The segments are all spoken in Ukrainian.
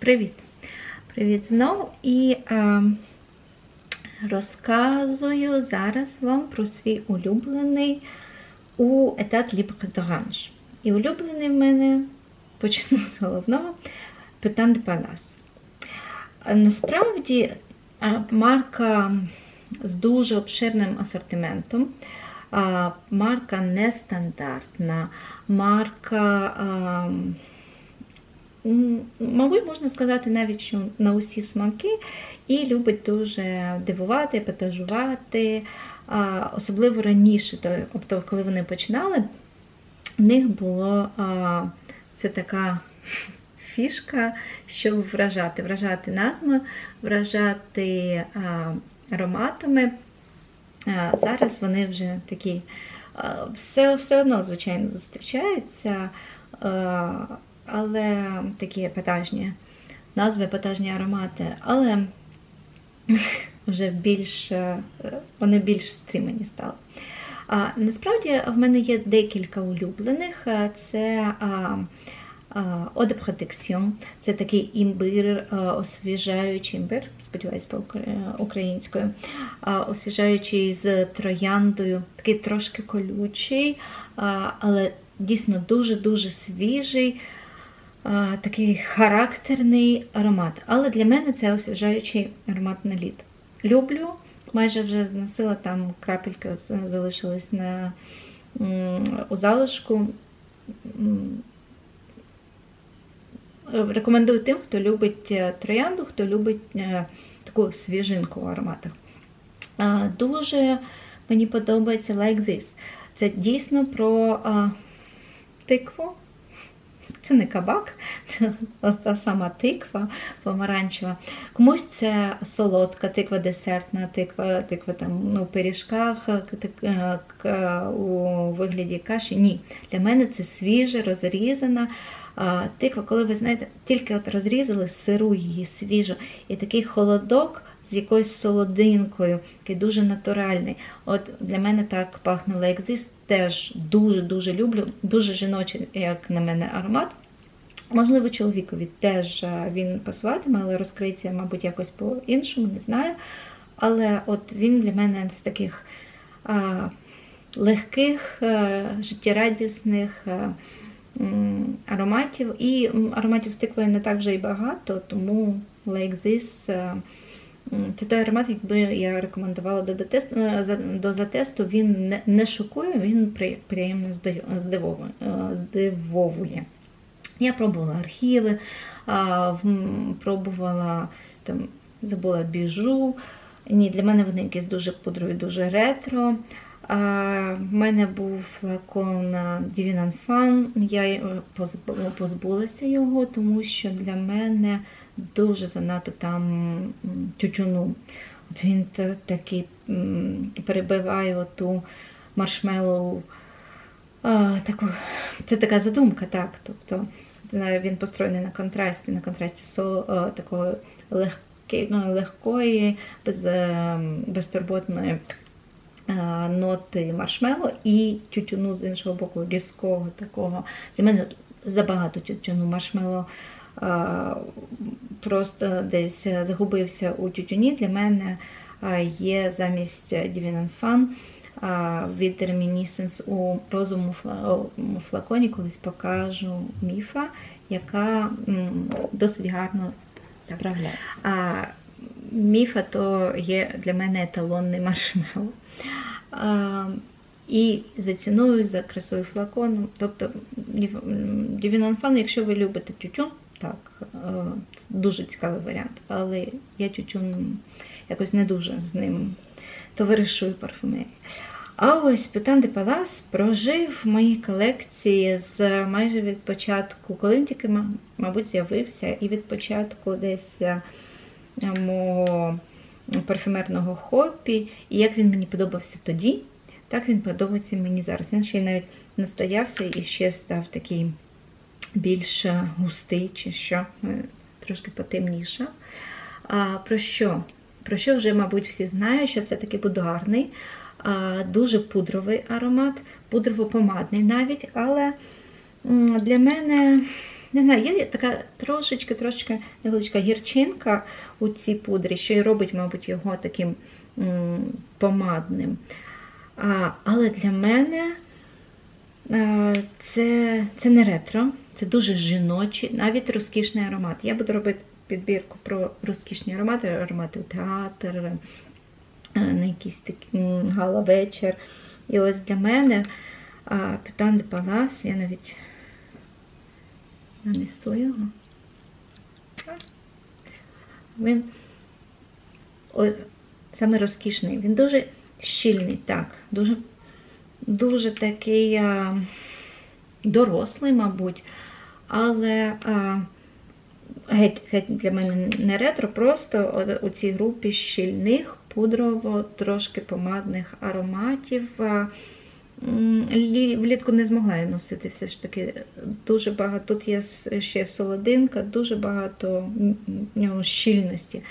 Привіт! Привіт знову і е, розказую зараз вам про свій улюблений у етат d'Orange. І улюблений в мене почну з головного Петан де Палас. Насправді е, марка з дуже обширним асортиментом. Марка нестандартна, марка, м, мабуть, можна сказати навіть, що на усі смаки, і любить дуже дивувати, епатажувати, а, особливо раніше, тобто, коли вони починали, в них було це така фішка, щоб вражати, вражати назвами, вражати ароматами. Зараз вони вже такі все, все одно, звичайно, зустрічаються, але такі епатажні назви, епатажні аромати, але вже більш, е, вони більш стримані стали. А, насправді в мене є декілька улюблених. Це а, Eau це такий імбир, освіжаючий імбир, сподіваюсь, по українською, освіжаючий з трояндою, такий трошки колючий, але дійсно дуже-дуже свіжий, такий характерний аромат. Але для мене це освіжаючий аромат на літо. Люблю, майже вже зносила там крапельки з- залишились на, у залишку. Рекомендую тим, хто любить е, троянду, хто любить е, таку свіжинку в ароматах. Дуже мені подобається Like This. Це дійсно про а, тикву. Це не кабак, ось та сама тиква помаранчева. Комусь це солодка тиква, десертна тиква, тиква там ну, пиріжках е, у вигляді каші. Ні. Для мене це свіжа, розрізана тиква, коли ви знаєте, тільки от розрізали сиру її свіжу, і такий холодок з якоюсь солодинкою, який дуже натуральний. От для мене так пахне Like теж дуже-дуже люблю, дуже жіночий, як на мене, аромат. Можливо, чоловікові теж е, він пасуватиме, але розкриється, мабуть, якось по-іншому, не знаю. Але от він для мене з таких а, легких, е, життєрадісних е, м, ароматів. І ароматів з тиквою не так вже і багато, тому Like This м, це той аромат, якби я рекомендувала до, дотесту, е, до затесту, він не, не шокує, він при- приємно здивовує. Я пробувала архіви, пробувала там, забула біжу. Ні, для мене вони якісь дуже пудрові, дуже ретро. В мене був флакон а, Divine Fun. Я е, позбулася його, тому що для мене дуже занадто там тютюну. От він такий перебиває оту маршмеллоу. Це така задумка, так. Тобто він построєний на контрасті, на контрасті со, е, такої легки, ну, легкої, без, е, безтурботної е, ноти маршмело і тютюну з іншого боку, різкого такого. Для мене забагато тютюну маршмело просто десь загубився у тютюні. Для мене є замість Divine Fun від Reminiscence у розовому у флаконі колись покажу міфа, яка досить гарно справляє. А міфа то є для мене еталонний маршмеллоу. І за ціною, за красою флакону. Тобто Fun, якщо ви любите тютюн, так, це дуже цікавий варіант. Але я тютюн якось не дуже з ним товаришую парфумерії. А ось Петан де Палас прожив в моїй колекції з майже від початку, коли він тільки, мабуть, з'явився, і від початку десь е, мого парфюмерного хобі. І як він мені подобався тоді, так він подобається мені зараз. Він ще й навіть настоявся і ще став такий більш густий, чи що, е, трошки потемніше. А, про що? Про що вже, мабуть, всі знають, що це такий будуарний, а, дуже пудровий аромат, пудрово-помадний навіть, але для мене не знаю, є така трошечки, трошечки невеличка гірчинка у цій пудрі, що й робить, мабуть, його таким помадним. Але для мене це, це не ретро, це дуже жіночий, навіть розкішний аромат. Я буду робити підбірку про розкішні аромати, аромати у театр, е, на якийсь такий гала-вечір. І ось для мене Пютан де Палас, я навіть нанесу його. Він ось, саме розкішний. Він дуже щільний, так, дуже, дуже такий а, дорослий, мабуть, але а, геть, геть для мене не ретро, просто у цій групі щільних, пудрово, трошки помадних ароматів. Влітку не змогла я носити все ж таки дуже багато. Тут є ще солодинка, дуже багато в нього щільності.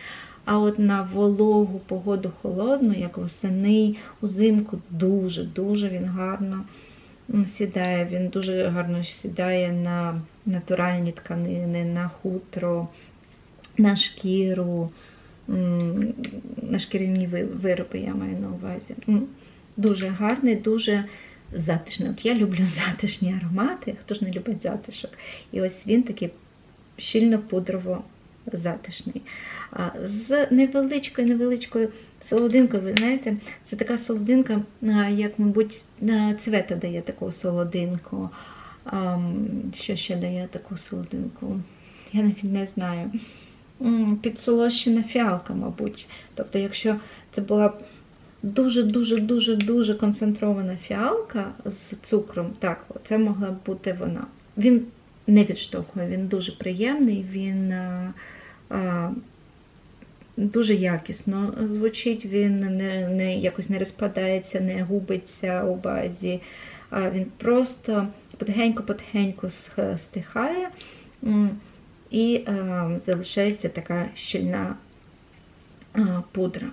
А от на вологу погоду холодну, як восени, узимку, дуже-дуже він гарно сідає. Він дуже гарно сідає на натуральні тканини, на хутро, на шкіру, на шкіряні вироби, я маю на увазі. Дуже гарний, дуже затишний. От я люблю затишні аромати. Хто ж не любить затишок? І ось він такий щільно пудрово затишний. З невеличкою, невеличкою солодинкою, ви знаєте, це така солодинка, як, мабуть, цвета дає таку солодинку. Що ще дає таку солодинку? Я навіть не знаю. Підсолощена фіалка, мабуть. Тобто, якщо це була б дуже-дуже-дуже дуже концентрована фіалка з цукром, так, це могла б бути вона. Він не відштовхує, він дуже приємний, він а, а, дуже якісно звучить, він не, не, якось не розпадається, не губиться у базі. А він просто потихеньку-потихеньку стихає і залишається така щільна пудра.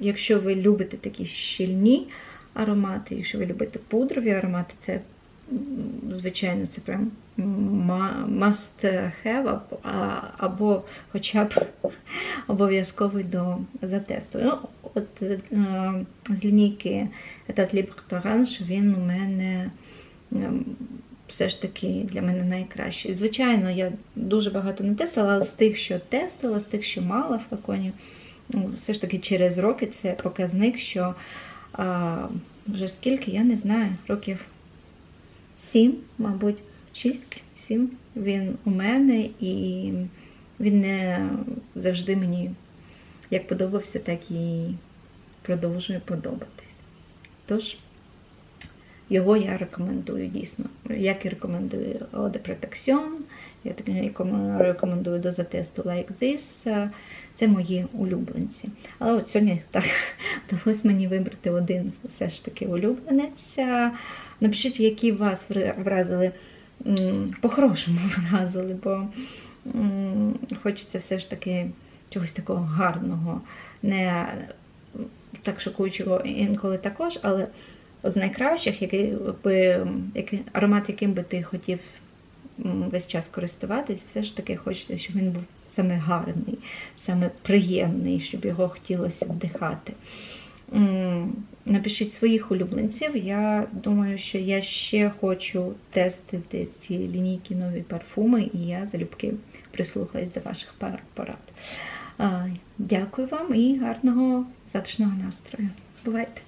Якщо ви любите такі щільні аромати, якщо ви любите пудрові аромати, це звичайно це прям must have або, хоча б обов'язковий до затесту. Ну, от е, з лінійки Libre Orange він у мене все ж таки для мене найкращий. Звичайно, я дуже багато не тестила, але з тих, що тестила, з тих, що мала в флаконі, ну, все ж таки через роки це показник, що а, вже скільки, я не знаю, років сім, мабуть, шість-сім він у мене, і він не завжди мені як подобався, так і продовжує подобатись. Тож, його я рекомендую дійсно. Як і рекомендую de я рекомендую до затесту Like This. Це мої улюбленці. Але от сьогодні так вдалося мені вибрати один все ж таки улюбленець. Напишіть, які вас вразили, по-хорошому вразили, бо хочеться все ж таки чогось такого гарного, не так шокуючого інколи також, але з найкращих, який би, який, аромат, яким би ти хотів весь час користуватись, все ж таки хочеться, щоб він був саме гарний, саме приємний, щоб його хотілося вдихати. Напишіть своїх улюбленців. Я думаю, що я ще хочу тестити з цієї лінійки нові парфуми, і я залюбки прислухаюсь до ваших порад. Дякую вам і гарного затишного настрою. Бувайте!